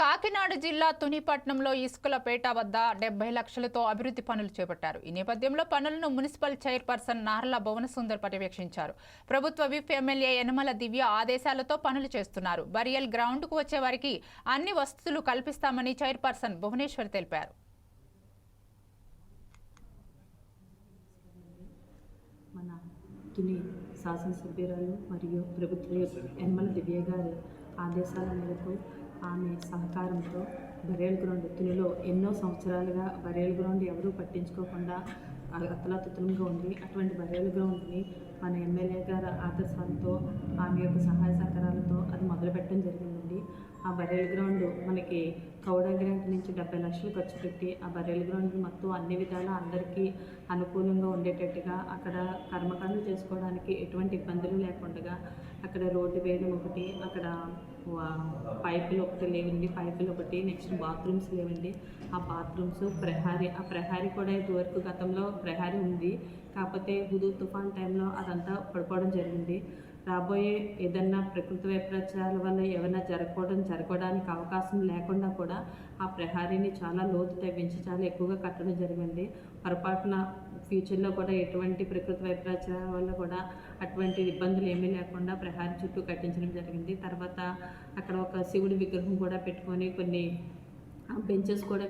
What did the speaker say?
కాకినాడ జిల్లా తునిపట్నంలో ఇసుకలపేట వద్ద డెబ్బై లక్షలతో అభివృద్ధి పనులు చేపట్టారు. ఈ నేపథ్యంలో పనులను మున్సిపల్ చైర్పర్సన్ నార్ల భువనసుందర్ పర్యవేక్షించారు. ప్రభుత్వ విప్ ఎమ్మెల్యే యనమల దివ్య ఆదేశాలతో పనులు చేస్తున్నారు. బరియల్ గ్రౌండ్కు వచ్చే వారికి అన్ని వసతులు కల్పిస్తామని చైర్పర్సన్ భువనేశ్వర్ తెలిపారు. మన తుని శాసనసభ్యురాలు మరియు ప్రభుత్వ యనమల దివ్య గారి ఆదేశాల మేరకు ఆమె సహకారంతో బరేల్ గ్రౌండ్ తునిలో ఎన్నో సంవత్సరాలుగా బరేల్ గ్రౌండ్ ఎవరూ పట్టించుకోకుండా అతలాతుతంగా ఉంది అటువంటి బరేల్ గ్రౌండ్ని మన ఎమ్మెల్యే గారు ఆదేశాలతో ఆమె యొక్క సహాయ సహకారాలతో అది మొదలుపెట్టడం జరిగిందండి. ఆ బరేల్ గ్రౌండ్ మనకి కౌడ గ్రాంట్ నుంచి డెబ్బై లక్షలు ఖర్చు పెట్టి ఆ బరేల్ గ్రౌండ్ మొత్తం అన్ని విధాలా అందరికీ అనుకూలంగా ఉండేటట్టుగా అక్కడ కర్మకాండలు చేసుకోవడానికి ఎటువంటి ఇబ్బందులు లేకుండా అక్కడ రోడ్డు వేయడం ఒకటి అక్కడ పైపులు ఒకటి లేవండి పైపులు ఒకటి నెక్స్ట్ బాత్రూమ్స్ లేవండి. ఆ బాత్రూమ్స్ ప్రహారీ ఆ ప్రహారీ కూడా ఇదివరకు గతంలో ప్రహారీ ఉంది. కాకపోతే హుదూ తుఫాన్ టైంలో అదంతా పడిపోవడం జరిగింది. రాబోయే ఏదన్నా ప్రకృతి వైపరీత్యాల వల్ల ఏమైనా జరగకూడదు జరగడానికి అవకాశం లేకుండా కూడా ఆ ప్రహారీని చాలా లోతు తవ్వించి చాలా ఎక్కువగా కట్టడం జరిగింది. పొరపాటున ఫ్యూచర్లో కూడా ఎటువంటి ప్రకృతి వైపరీత్యాల వల్ల కూడా అటువంటి ఇబ్బందులు ఏమీ లేకుండా ప్రహారీ చుట్టూ కట్టించడం జరిగింది. తర్వాత అక్కడ ఒక శివుడి విగ్రహం కూడా పెట్టుకొని కొన్ని బెంచెస్ కూడా